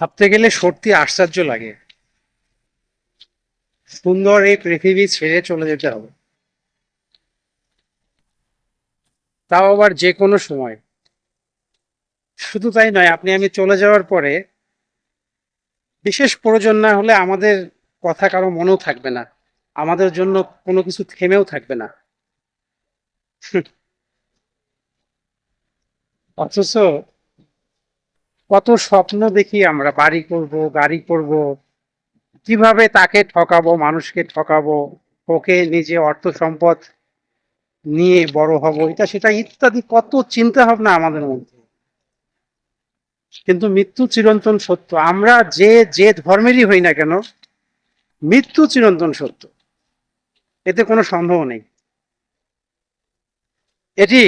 ভাবতে গেলে সত্যি আশ্চর্য লাগে। সুন্দর এই পৃথিবী ছেড়ে চলে যেতে হবে। তাও আবার যে কোনো সময়। শুধু তাই নয়, আপনি আমি চলে যাওয়ার পরে বিশেষ প্রয়োজন না হলে আমাদের কথা কারও মনেও থাকবে না। আমাদের জন্য কোনো কিছু থেমেও থাকবে না। অথচ কত স্বপ্ন দেখি আমরা, বাড়ি করব, গাড়ি করব, কীভাবে তাকে ঠকাবো, মানুষকে ঠকাবো, ওকে নিজে অর্থ সম্পদ নিয়ে বড় হব, এটা সেটা ইত্যাদি, কত চিন্তা ভাবনা আমাদের মধ্যে। কিন্তু মৃত্যু চিরন্তন সত্য, আমরা যে যে ধর্মেরই হই না কেন, মৃত্যু চিরন্তন সত্য। এতে কোনো সন্দেহ নেই। এটি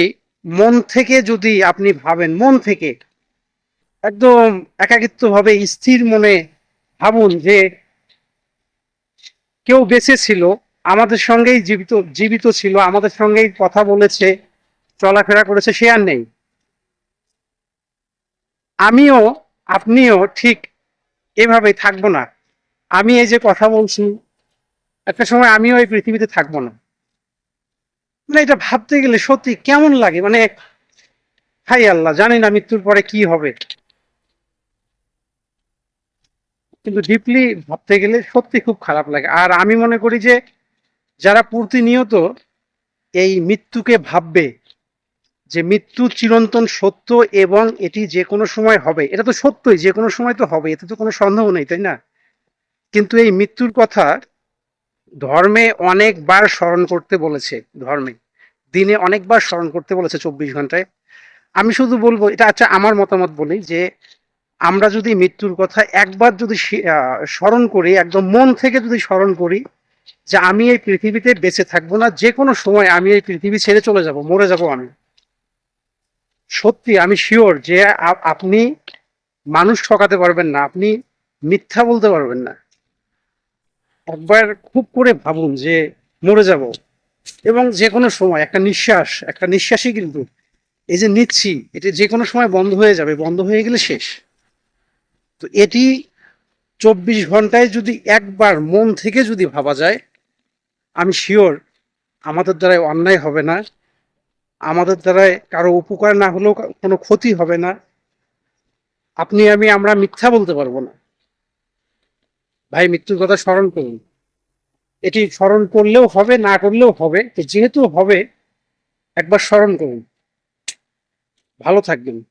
মন থেকে যদি আপনি ভাবেন, মন থেকে একদম একাকিত্ব ভাবে স্থির মনে ভাবুন যে কেউ বেঁচে ছিল, আমাদের সঙ্গেই জীবিত জীবিত ছিল, আমাদের সঙ্গেই কথা বলেছে, চলাফেরা করেছে, সে আর নেই। আমিও, আপনিও ঠিক এভাবেই থাকব না। আমি এই যে কথা বলছি, একটা সময় আমিও এই পৃথিবীতে থাকব না। মানে এটা ভাবতে গেলে সত্যি কেমন লাগে? মানে হাই আল্লাহ, জানি না মৃত্যুর পরে কি হবে। কিন্তু ডিপলি ভাবতে গেলে সত্যি খুব খারাপ লাগে। আর আমি মনে করি যে, যারা প্রতিনিয়ত এই মৃত্যুকে ভাববে, যে মৃত্যু চিরন্তন সত্য এবং এটি যে কোনো সময় হবে, এটা তো সত্যই, যে কোনো সময় তো হবে, এতে তো কোনো সন্দেহ নেই, তাই না? কিন্তু এই মৃত্যুর কথা ধর্মে অনেকবার স্মরণ করতে বলেছে, ধর্মে। দিনে অনেকবার স্মরণ করতে বলেছে চব্বিশ ঘন্টায়। আমি শুধু বলব, এটা আচ্ছা আমার মতামত বলি যে আমরা যদি মৃত্যুর কথা একবার যদি স্মরণ করি, একদম মন থেকে যদি স্মরণ করি যে আমি এই পৃথিবীতে বেঁচে থাকব না, যে কোনো সময় আমি এই পৃথিবী ছেড়ে চলে যাব, মরে যাব আমি। সত্যি, আমি শিওর যে আপনি মানুষ ঠকাতে পারবেন না, আপনি মিথ্যা বলতে পারবেন না। একবার খুব করে ভাবুন যে মরে যাব। এবং যে কোনো সময়, একটা নিঃশ্বাস, একটা নিঃশ্বাসই কিন্তু এই যে নিচ্ছি, এটা যে কোনো সময় বন্ধ হয়ে যাবে, বন্ধ হয়ে গেলে শেষ। তো এটি চব্বিশ ঘন্টায় যদি একবার মন থেকে যদি ভাবা যায়, আমি শিওর আমাদের দ্বারাই অন্যায় হবে না। আমাদের দ্বারাই কারও উপকার না হলেও কোনো ক্ষতি হবে না। আপনি, আমি, আমরা মিথ্যা বলতে পারব না। ভাই, মৃত্যুর কথা স্মরণ করুন। এটি স্মরণ করলেও হবে, না করলেও হবে যেহেতু হবে, একবার স্মরণ করুন। ভালো থাকবেন।